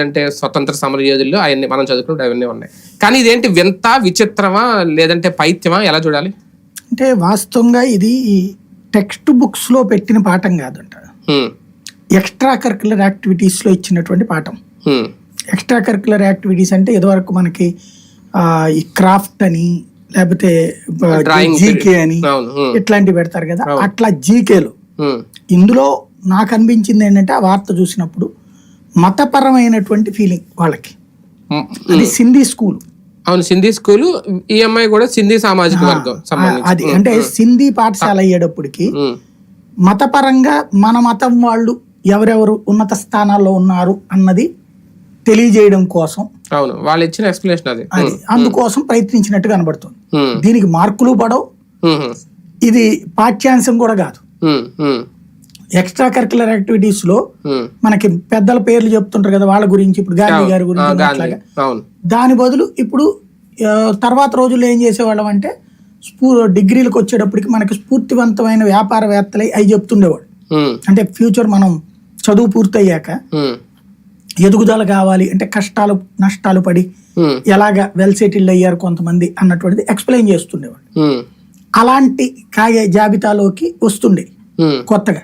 అంటే స్వతంత్ర సమర యోధులు అవన్నీ మనం చదువుకుంటే అవన్నీ ఉన్నాయి. కానీ ఇదేంటి వింత విచిత్రమా లేదంటే పైత్యమా? ఎలా చూడాలి? అంటే వాస్తవంగా ఇది టెక్స్ట్ బుక్స్లో పెట్టిన పాఠం కాదంట. ఎక్స్ట్రా కరికులర్ యాక్టివిటీస్లో ఇచ్చినటువంటి పాఠం. ఎక్స్ట్రా కరికులర్ యాక్టివిటీస్ అంటే ఇదివరకు మనకి ఈ క్రాఫ్ట్ అని లేకపోతే జీకే అని ఇట్లాంటివి పెడతారు కదా. అట్లా జీకేలు. ఇందులో నాకు అనిపించింది ఏంటంటే ఆ వార్త చూసినప్పుడు మతపరమైనటువంటి ఫీలింగ్ వాళ్ళకి. అది సింధీ స్కూల్ అవును సింధీ స్కూల్ ఈ అమ్మాయి కూడా సింధీ సామాజిక వర్గం అది. అంటే సింధీ పాఠశాల అయ్యేటప్పటికి మతపరంగా మన మతం వాళ్ళు ఎవరెవరు ఉన్నత స్థానాల్లో ఉన్నారు అన్నది తెలియజేయడం కోసం అవును వాళ్ళు ఇచ్చిన ఎక్స్ప్లెనేషన్ అది. అది. అందుకోసం ప్రయత్నించినట్టు కనబడుతుంది. దీనికి మార్కులు పడవు. ఇది పాఠ్యాంశం కూడా కాదు. ఎక్స్ట్రా కరికులర్ యాక్టివిటీస్లో. మనకి పెద్దల పేర్లు చెప్తుంటారు కదా వాళ్ళ గురించి ఇప్పుడు గాంధీ గారి గురించి దాని బదులు ఇప్పుడు తర్వాత రోజుల్లో ఏం చేసేవాళ్ళం అంటే స్ఫూ డిగ్రీలకు వచ్చేటప్పటికి మనకి స్ఫూర్తివంతమైన వ్యాపారవేత్తలై అవి చెప్తుండేవాడు అంటే ఫ్యూచర్ మనం చదువు పూర్తయ్యాక ఎదుగుదల కావాలి అంటే కష్టాలు నష్టాలు పడి ఎలాగ వెల్ సెటిల్డ్ అయ్యారు కొంతమంది అన్నటువంటిది ఎక్స్ప్లెయిన్ చేస్తుండేవాడు అలాంటి కాగే జాబితాలోకి వస్తుండే. కొత్తగా.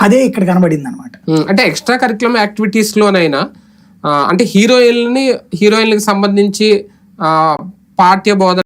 అదే ఇక్కడ కనబడింది అనమాట అంటే ఎక్స్ట్రా కరికులం యాక్టివిటీస్ లోనైనా అంటే హీరోయిన్ని హీరోయిన్లకు సంబంధించి ఆ, పాఠ్య బోధన